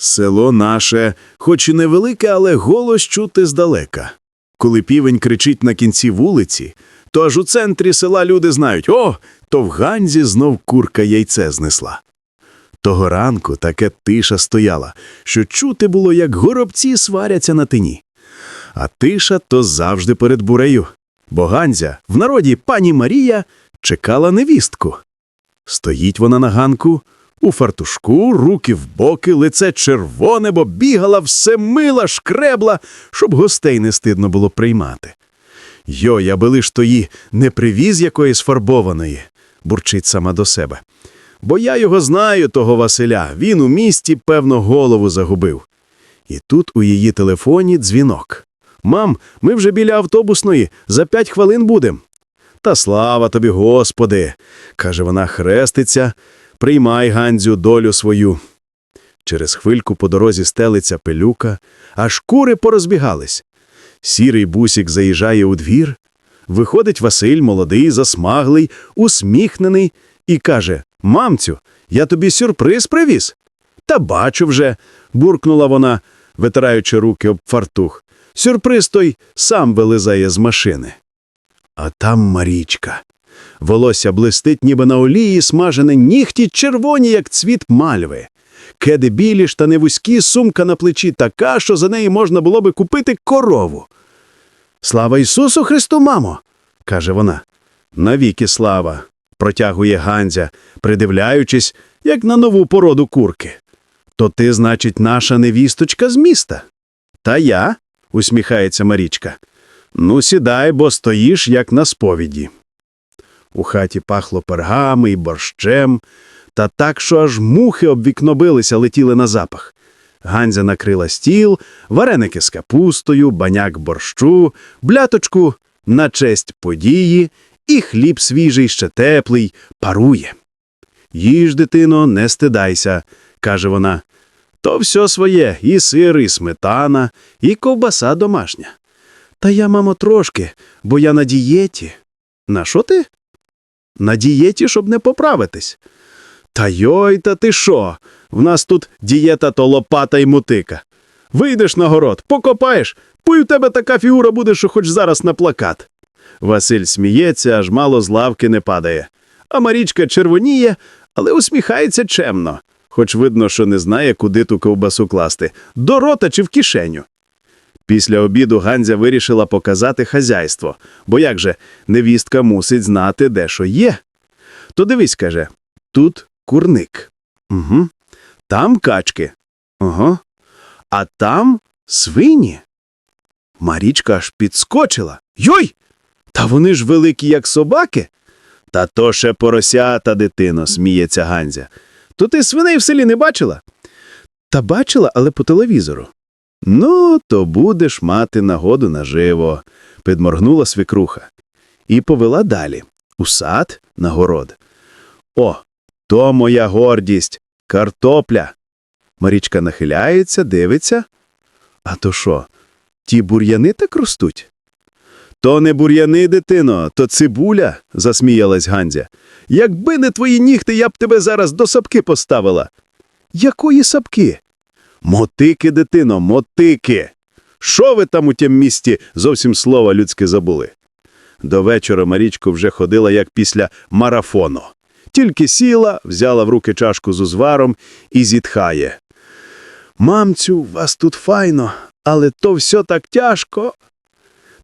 Село наше, хоч і невелике, але голос чути здалека. Коли півень кричить на кінці вулиці, то аж у центрі села люди знають о, то в Ганзі знов курка яйце знесла. Того ранку таке тиша стояла, що чути було, як горобці сваряться на тині. А тиша то завжди перед бурею, бо Ганзя, в народі пані Марія, чекала невістку. Стоїть вона на ганку, у фартушку, руки в боки, лице червоне, бо бігала все мила, шкребла, щоб гостей не стидно було приймати. Йой, аби лиш тої не привіз якоїсь фарбованої, бурчить сама до себе. Бо я його знаю, того Василя, він у місті, певно, голову загубив. І тут у її телефоні дзвінок. Мам, ми вже біля автобусної, за п'ять хвилин будем. Та слава тобі, Господи, каже вона, хреститься, приймай Гандзю долю свою. Через хвильку по дорозі стелиться пилюка, аж кури порозбігались. Сірий бусік заїжджає у двір. Виходить Василь, молодий, засмаглий, усміхнений, і каже: Мамцю, я тобі сюрприз привіз. Та бачу вже, буркнула вона, витираючи руки об фартух. Сюрприз той сам вилизає з машини. А там Марічка. Волосся блистить, ніби на олії, смажене нігті червоні, як цвіт мальви. Кеди білі, штани вузькі, сумка на плечі така, що за неї можна було би купити корову. Слава Ісусу Христу, мамо, каже вона. Навіки слава, протягує Ганзя, придивляючись, як на нову породу курки. То ти, значить, наша невісточка з міста? Та я, усміхається Марічка. Ну, сідай, бо стоїш, як на сповіді. У хаті пахло пергами і борщем, та так, що аж мухи об вікно билися, летіли на запах. Ганзя накрила стіл, вареники з капустою, баняк борщу, бляточку на честь події, і хліб свіжий, ще теплий, парує. Їж, дитино, не стидайся, каже вона. То все своє, і сир, і сметана, і ковбаса домашня. Та я, мамо, трошки, бо я на дієті. На що ти? На дієті, щоб не поправитись. Та йой, та ти що? В нас тут дієта то лопата й мутика. Вийдеш на город, покопаєш, пуй у тебе така фігура буде, що хоч зараз на плакат. Василь сміється, аж мало з лавки не падає. А Марічка червоніє, але усміхається чемно, хоч видно, що не знає, куди ту ковбасу класти до рота чи в кишеню. Після обіду Ганзя вирішила показати хазяйство, бо як же невістка мусить знати, де що є. То дивись, каже, тут курник. Угу. Там качки. Ага. А там свині. Марічка аж підскочила. Йой! Та вони ж великі, як собаки. Та то ще поросята, дитино, сміється Ганзя. То ти свиней в селі не бачила? Та бачила, але по телевізору. Ну, то будеш мати нагоду наживо, підморгнула свекруха. І повела далі, у сад, на город. О, то моя гордість, картопля. Марічка нахиляється, дивиться. А то що, ті бур'яни так ростуть? То не бур'яни, дитино, то цибуля, засміялась Ганзя. Якби не твої нігти, я б тебе зараз до сапки поставила. Якої сапки? Мотики, дитино, мотики. Що ви там у тім місті зовсім слова людське забули? До вечора Марічко вже ходила як після марафону. Тільки сіла, взяла в руки чашку з узваром і зітхає. Мамцю, вас тут файно, але то все так тяжко.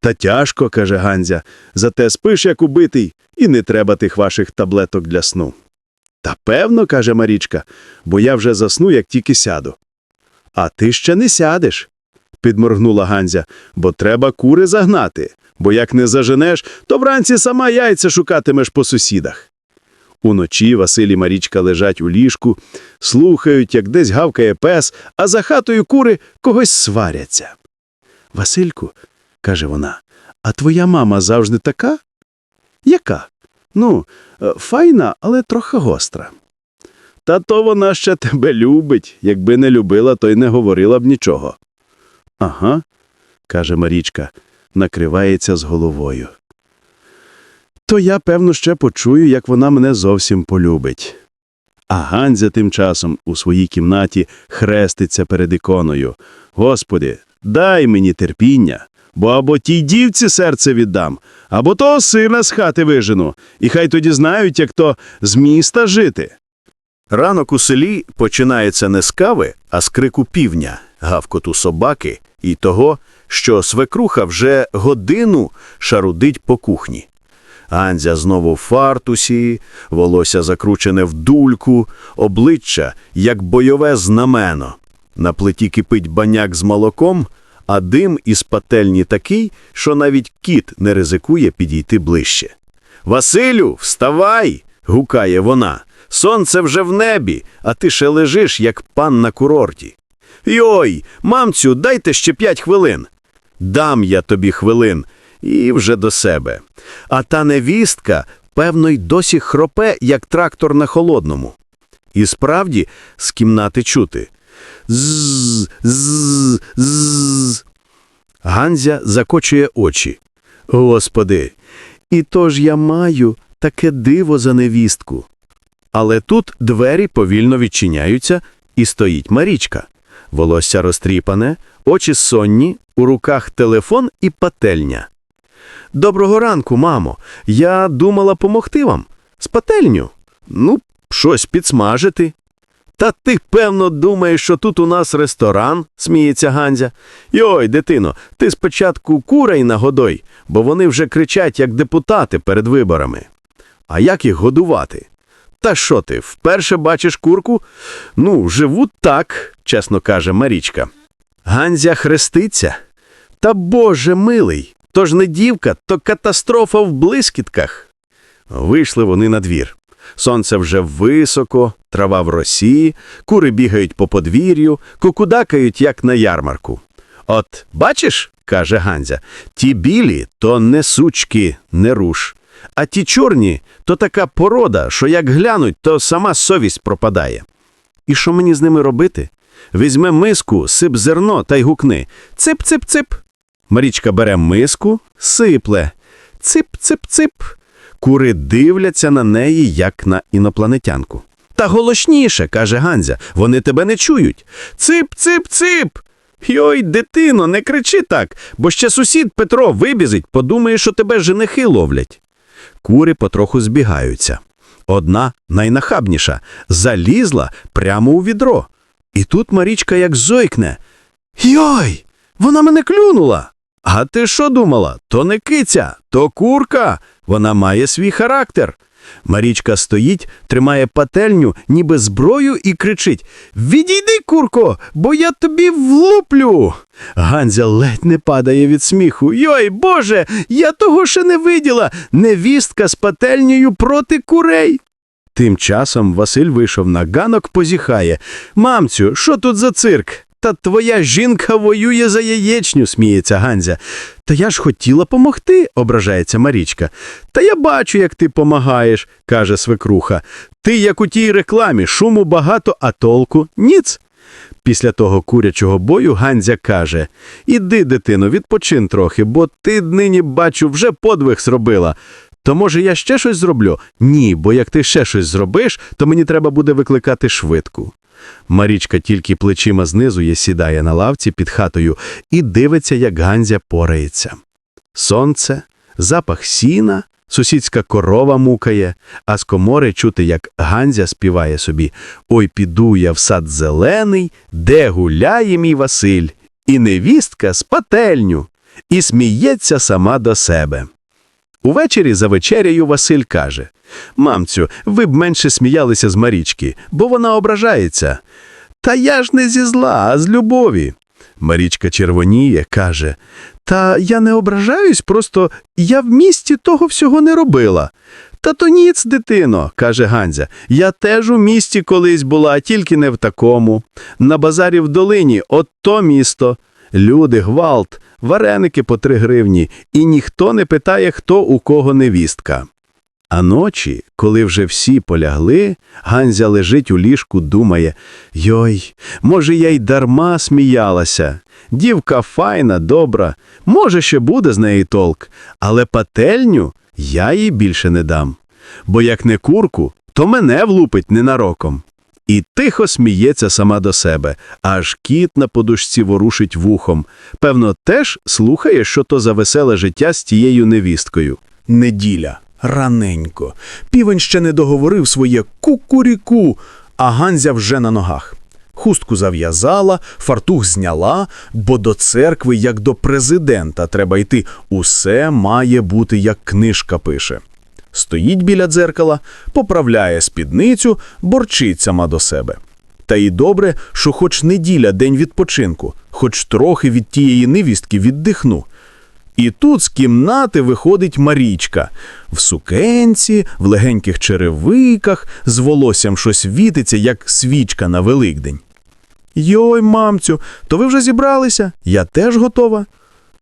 Та тяжко, каже Ганзя, зате спиш, як убитий, і не треба тих ваших таблеток для сну. Та певно, каже Марічка, бо я вже засну, як тільки сяду. А ти ще не сядеш, підморгнула Ганзя, бо треба кури загнати, бо як не заженеш, то вранці сама яйця шукатимеш по сусідах. Уночі Василь і Марічка лежать у ліжку, слухають, як десь гавкає пес, а за хатою кури когось сваряться. Васильку, каже вона, а твоя мама завжди така? Яка? Ну, е, файна, але трохи гостра. Та то вона ще тебе любить. Якби не любила, то й не говорила б нічого. Ага, каже Марічка, накривається з головою. То я, певно, ще почую, як вона мене зовсім полюбить. А Ганзя тим часом у своїй кімнаті хреститься перед іконою. Господи, дай мені терпіння, бо або тій дівці серце віддам, або того сина з хати вижену, і хай тоді знають, як то з міста жити. Ранок у селі починається не з кави, а з крику півня, гавкоту собаки і того, що свекруха вже годину шарудить по кухні. Анзя знову в фартусі, волосся закручене в дульку, обличчя, як бойове знамено. На плиті кипить баняк з молоком, а дим із пательні такий, що навіть кіт не ризикує підійти ближче. Василю, вставай! гукає вона. Сонце вже в небі, а ти ще лежиш, як пан на курорті. Йой, мамцю, дайте ще п'ять хвилин. Дам я тобі хвилин. І вже до себе. А та невістка, певно, й досі хропе, як трактор на холодному. І справді з кімнати чути. З, з, з. Ганзя закочує очі. Господи, і то ж я маю таке диво за невістку. Але тут двері повільно відчиняються, і стоїть Марічка. Волосся розтріпане, очі сонні, у руках телефон і пательня. Доброго ранку, мамо. Я думала помогти вам. З пательню. Ну, щось підсмажити. Та ти, певно, думаєш, що тут у нас ресторан, сміється Ганзя. Йой, дитино, ти спочатку курей нагодой, бо вони вже кричать, як депутати перед виборами. А як їх годувати? Та що ти, вперше бачиш курку? Ну, живуть так, чесно каже Марічка. Ганзя хреститься. Та Боже милий, то ж не дівка, то катастрофа в блискітках. Вийшли вони на двір. Сонце вже високо, трава в росі, кури бігають по подвір'ю, кукудакають, як на ярмарку. От, бачиш, каже Ганзя, ті білі то не сучки, не руш. А ті чорні то така порода, що як глянуть, то сама совість пропадає. І що мені з ними робити? Візьме миску, сип зерно та й гукни. Цип-цип-цип. Марічка бере миску, сипле. Цип-цип-цип. Кури дивляться на неї, як на інопланетянку. Та голосніше, каже Ганзя, вони тебе не чують. Цип-цип-цип. Йой, дитино, не кричи так, бо ще сусід Петро вибізить, подумає, що тебе женихи ловлять. Кури потроху збігаються. Одна, найнахабніша, залізла прямо у відро. І тут Марічка як зойкне. Йой, вона мене клюнула. А ти що думала? То не киця, то курка. Вона має свій характер. Марічка стоїть, тримає пательню, ніби зброю, і кричить Відійди, курко, бо я тобі влуплю. Ганзя ледь не падає від сміху. Йой, Боже, я того ще не виділа. Невістка з пательнею проти курей. Тим часом Василь вийшов на ганок, позіхає. Мамцю, що тут за цирк? Та твоя жінка воює за яєчню, сміється Ганзя. Та я ж хотіла помогти, ображається Марічка. Та я бачу, як ти помагаєш, каже свекруха. Ти, як у тій рекламі, шуму багато, а толку ніц. Після того курячого бою Ганзя каже Іди, дитино, відпочин трохи, бо ти нині, бачу, вже подвиг зробила. То, може, я ще щось зроблю? Ні, бо як ти ще щось зробиш, то мені треба буде викликати швидку. Марічка тільки плечима знизу є сідає на лавці під хатою і дивиться, як Ганзя порається. Сонце, запах сіна, сусідська корова мукає, а з комори чути, як Ганзя співає собі «Ой, піду я в сад зелений, де гуляє мій Василь, і невістка з пательню, і сміється сама до себе». Увечері за вечерею Василь каже «Мамцю, ви б менше сміялися з Марічки, бо вона ображається». «Та я ж не зі зла, а з любові». Марічка червоніє, каже «Та я не ображаюсь, просто я в місті того всього не робила». «Та то ніц, дитино», – каже Ганзя, «я теж у місті колись була, тільки не в такому. На базарі в долині, от то місто. Люди, гвалт, вареники по три гривні, і ніхто не питає, хто у кого невістка. А ночі, коли вже всі полягли, Ганзя лежить у ліжку, думає «Йой, може, я й дарма сміялася. Дівка файна, добра, може, ще буде з неї толк, але пательню я їй більше не дам. Бо як не курку, то мене влупить ненароком». І тихо сміється сама до себе, аж кіт на подушці ворушить вухом. Певно, теж слухає, що то за веселе життя з тією невісткою. Неділя. Раненько. Півень ще не договорив своє кукуріку, а Ганзя вже на ногах. Хустку зав'язала, фартух зняла, бо до церкви, як до президента, треба йти. Усе має бути, як книжка пише. Стоїть біля дзеркала, поправляє спідницю, борчить сама до себе. Та й добре, що хоч неділя день відпочинку, хоч трохи від тієї невістки віддихну. І тут з кімнати виходить Марічка. В сукенці, в легеньких черевиках, з волоссям щось вітиться, як свічка на Великдень. Йой, мамцю, то ви вже зібралися? Я теж готова.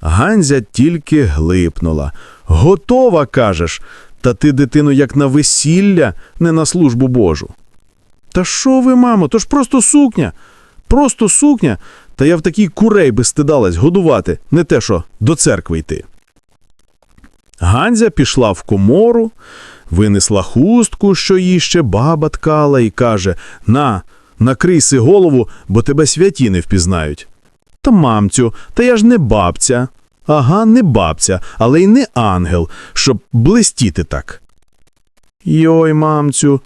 Ганзя тільки глипнула. Готова, кажеш, та ти, дитину, як на весілля, не на службу Божу. Та що ви, мамо, то ж просто сукня. Просто сукня. Та я в такій курей би стидалась годувати, не те що до церкви йти. Ганзя пішла в комору, винесла хустку, що їй ще баба ткала, і каже: На, накрийси голову, бо тебе святі не впізнають. Та мамцю, та я ж не бабця. Ага, не бабця, але й не ангел, щоб блистіти так. Йой, мамцю.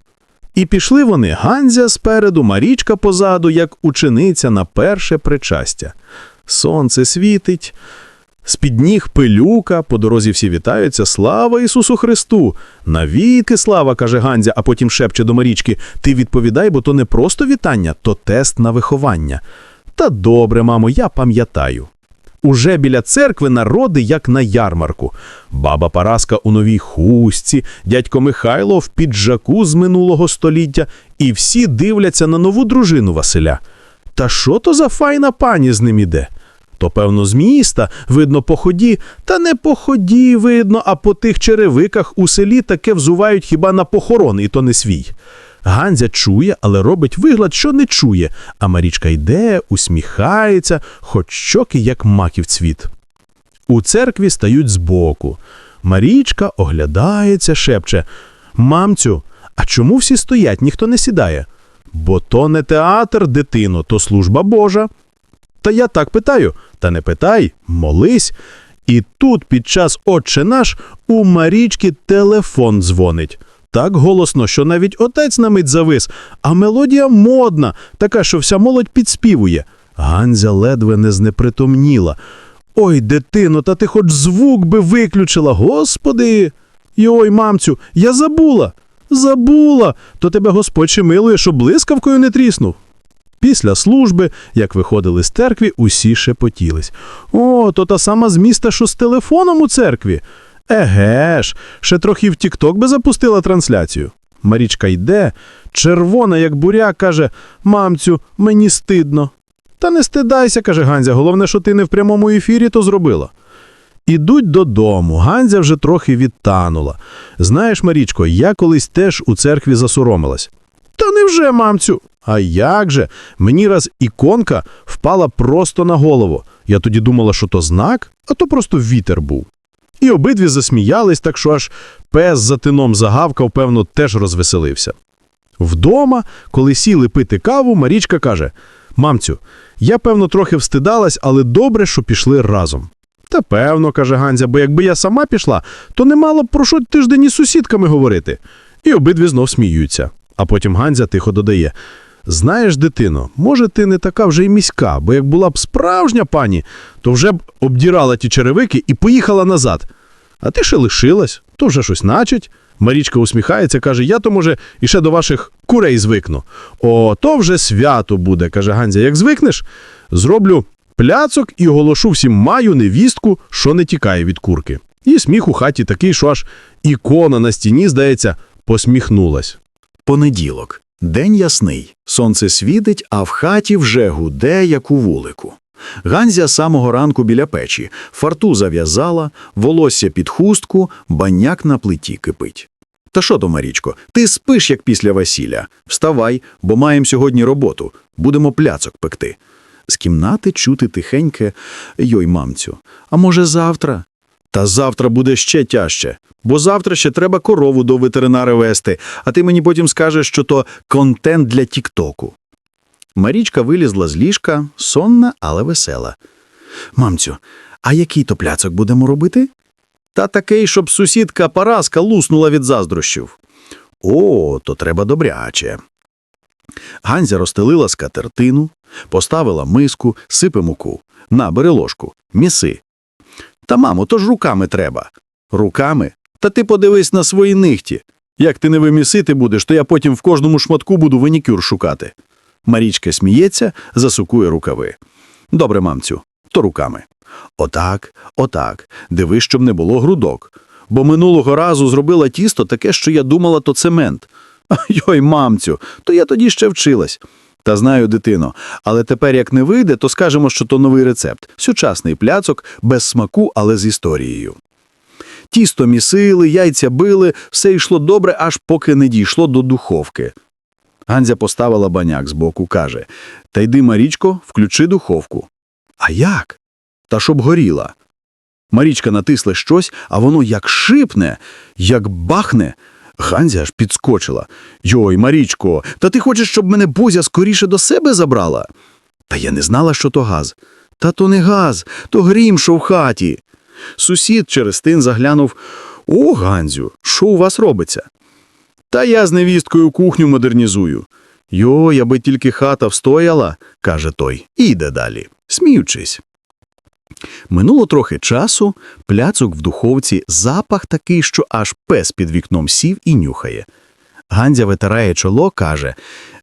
І пішли вони Ганзя спереду, Марічка позаду, як учениця на перше причастя. Сонце світить, з-під ніг пилюка, по дорозі всі вітаються. Слава Ісусу Христу! Навіки слава, каже Ганзя, а потім шепче до Марічки. Ти відповідай, бо то не просто вітання, то тест на виховання. Та добре, мамо, я пам'ятаю. Уже біля церкви народи, як на ярмарку. Баба Параска у новій хустці, дядько Михайло в піджаку з минулого століття, і всі дивляться на нову дружину Василя. Та що то за файна пані з ним іде? То, певно, з міста, видно, по ході, та не по ході, видно, а по тих черевиках у селі таке взувають хіба на похорон, і то не свій. Ганзя чує, але робить вигляд, що не чує, а Марічка йде, усміхається, хоч щоки, як маків цвіт. У церкві стають збоку. Марічка оглядається, шепче Мамцю, а чому всі стоять, ніхто не сідає? Бо то не театр, дитино, то служба Божа. Та я так питаю, та не питай, молись. І тут під час «Отче наш» у Марічки телефон дзвонить. Так голосно, що навіть отець на мить завис, а мелодія модна, така, що вся молодь підспівує. Ганзя ледве не знепритомніла. Ой, дитино, та ти хоч звук би виключила, господи. Йой, мамцю, я забула. Забула. То тебе Господь ще милує, що блискавкою не тріснув. Після служби, як виходили з церкви, усі шепотілись. О, то та сама з міста, що з телефоном у церкві. Еге ж, ще трохи в Тікток би запустила трансляцію. Марічка йде, червона, як буря, каже: Мамцю, мені стидно. Та не стидайся, каже Ганзя, головне, що ти не в прямому ефірі то зробила. Ідуть додому. Ганзя вже трохи відтанула. Знаєш, Марічко, я колись теж у церкві засоромилась. Та невже, мамцю? А як же? Мені раз іконка впала просто на голову. Я тоді думала, що то знак, а то просто вітер був. І обидві засміялись, так що аж пес за тином загавкав, певно, теж розвеселився. Вдома, коли сіли пити каву, Марічка каже: Мамцю, я, певно, трохи встидалась, але добре, що пішли разом. Та певно, каже Ганзя, бо якби я сама пішла, то не мало б про що тиждень із сусідками говорити. І обидві знов сміються. А потім Ганзя тихо додає: Знаєш, дитино, може, ти не така вже й міська, бо як була б справжня пані, то вже б обдірала ті черевики і поїхала назад. А ти ще лишилась, то вже щось начать. Марічка усміхається, каже: Я то, може, іще до ваших курей звикну. О, то вже свято буде, каже Ганзя. Як звикнеш, зроблю пляцок і оголошу всім маю невістку, що не тікає від курки. І сміх у хаті такий, що аж ікона на стіні, здається, посміхнулась. Понеділок. День ясний. Сонце світить, а в хаті вже гуде, як у вулику. Ганзя самого ранку біля печі, фарту зав'язала, волосся під хустку, баняк на плиті кипить. Та що то, Марічко, ти спиш, як після весілля. Вставай, бо маємо сьогодні роботу. Будемо пляцок пекти. З кімнати чути тихеньке «Йой, мамцю, а може завтра? Та завтра буде ще тяжче, бо завтра ще треба корову до ветеринара вести, а ти мені потім скажеш, що то контент для Тіктоку. Марічка вилізла з ліжка, сонна, але весела. Мамцю, а який то пляцок будемо робити? Та такий, щоб сусідка Параска луснула від заздрощів. О, то треба добряче. Ганзя розстелила скатертину, поставила миску, сипе муку. На, бери ложку, міси. Та, мамо, то ж руками треба. Руками? Та ти подивись на свої нихті. Як ти не вимісити будеш, то я потім в кожному шматку буду винікюр шукати. Марічка сміється, засукує рукави. Добре, мамцю, то руками. Отак, отак. Дивись, щоб не було грудок. Бо минулого разу зробила тісто таке, що я думала, то цемент. Йой, мамцю, то я тоді ще вчилась. Та знаю, дитино, але тепер як не вийде, то скажемо, що то новий рецепт. Сучасний пляцок, без смаку, але з історією. Тісто місили, яйця били, все йшло добре, аж поки не дійшло до духовки. Ганзя поставила баняк збоку, каже Та йди, Марічко, включи духовку. А як? Та щоб горіла. Марічка натисла щось, а воно як шипне, як бахне. Ганзя аж підскочила. Йой, Марічко, та ти хочеш, щоб мене Бозя скоріше до себе забрала? Та я не знала, що то газ. Та то не газ, то грім, що в хаті. Сусід через тин заглянув. О, Ганзю, що у вас робиться? Та я з невісткою кухню модернізую. Йой, аби тільки хата встояла, каже той, і йде далі, сміючись. Минуло трохи часу, пляцок в духовці, запах такий, що аж пес під вікном сів і нюхає. Гандзя витирає чоло, каже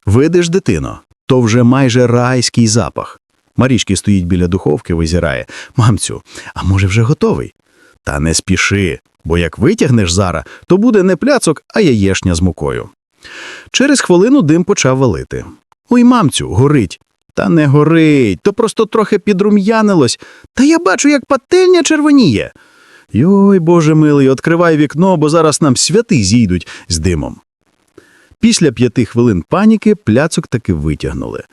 Видиш, дитино, то вже майже райський запах. Марічки стоїть біля духовки, визирає. Мамцю, а може вже готовий? Та не спіши, бо як витягнеш зараз, то буде не пляцок, а яєшня з мукою. Через хвилину дим почав валити. Ой, мамцю, горить. Та не горить, то просто трохи підрум'янилось. Та я бачу, як пательня червоніє. Йой, боже милий, відкривай вікно, бо зараз нам святи зійдуть з димом. Після п'яти хвилин паніки пляцок таки витягнули.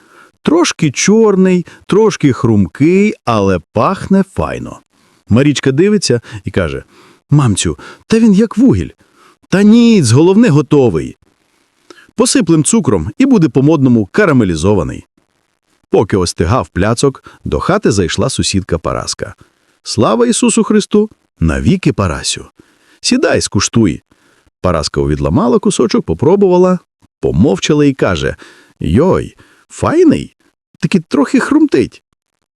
Трошки чорний, трошки хрумкий, але пахне файно. Марічка дивиться і каже: Мамцю, та він як вугіль. Та ніц, головне готовий. Посиплем цукром і буде по-модному карамелізований. Поки остигав пляцок, до хати зайшла сусідка Параска. Слава Ісусу Христу! Навіки Парасю! Сідай, скуштуй. Параска увідламала кусочок, попробувала, помовчала і каже Йой, файний, таки трохи хрумтить.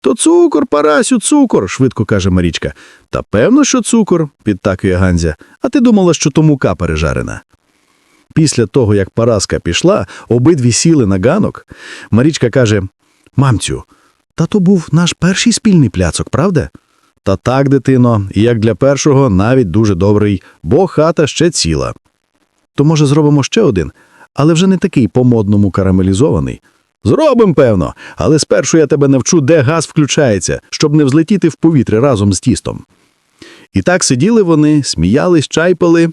То цукор, Парасю, цукор, швидко каже Марічка. Та певно, що цукор, підтакує Ганзя, а ти думала, що то мука пережарена. Після того, як Параска пішла, обидві сіли на ганок. Марічка каже: Мамцю, та то був наш перший спільний пляцок, правда? Та так, дитино, і як для першого навіть дуже добрий, бо хата ще ціла. То, може, зробимо ще один, але вже не такий по-модному карамелізований. Зробим, певно, але спершу я тебе навчу, де газ включається, щоб не взлетіти в повітря разом з тістом. І так сиділи вони, сміялись, чайпали.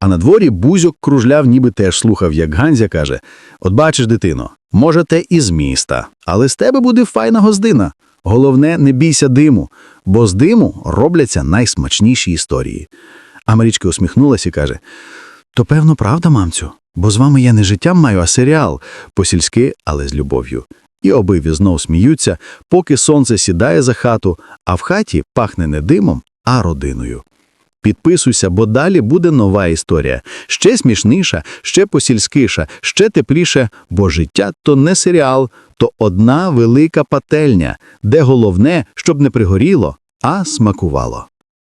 А на дворі бузьок кружляв, ніби теж слухав, як Ганзя каже: От бачиш, дитино, може, те і з міста, але з тебе буде файна гоздина. Головне, не бійся диму, бо з диму робляться найсмачніші історії. А Марічка усміхнулася і каже: То певно, правда, мамцю, бо з вами я не життям маю, а серіал, по-сільськи, але з любов'ю. І обидві знов сміються, поки сонце сідає за хату, а в хаті пахне не димом, а родиною. Підписуйся, бо далі буде нова історія. Ще смішніша, ще посільськіша, ще тепліше, бо життя то не серіал, то одна велика пательня, де головне, щоб не пригоріло, а смакувало.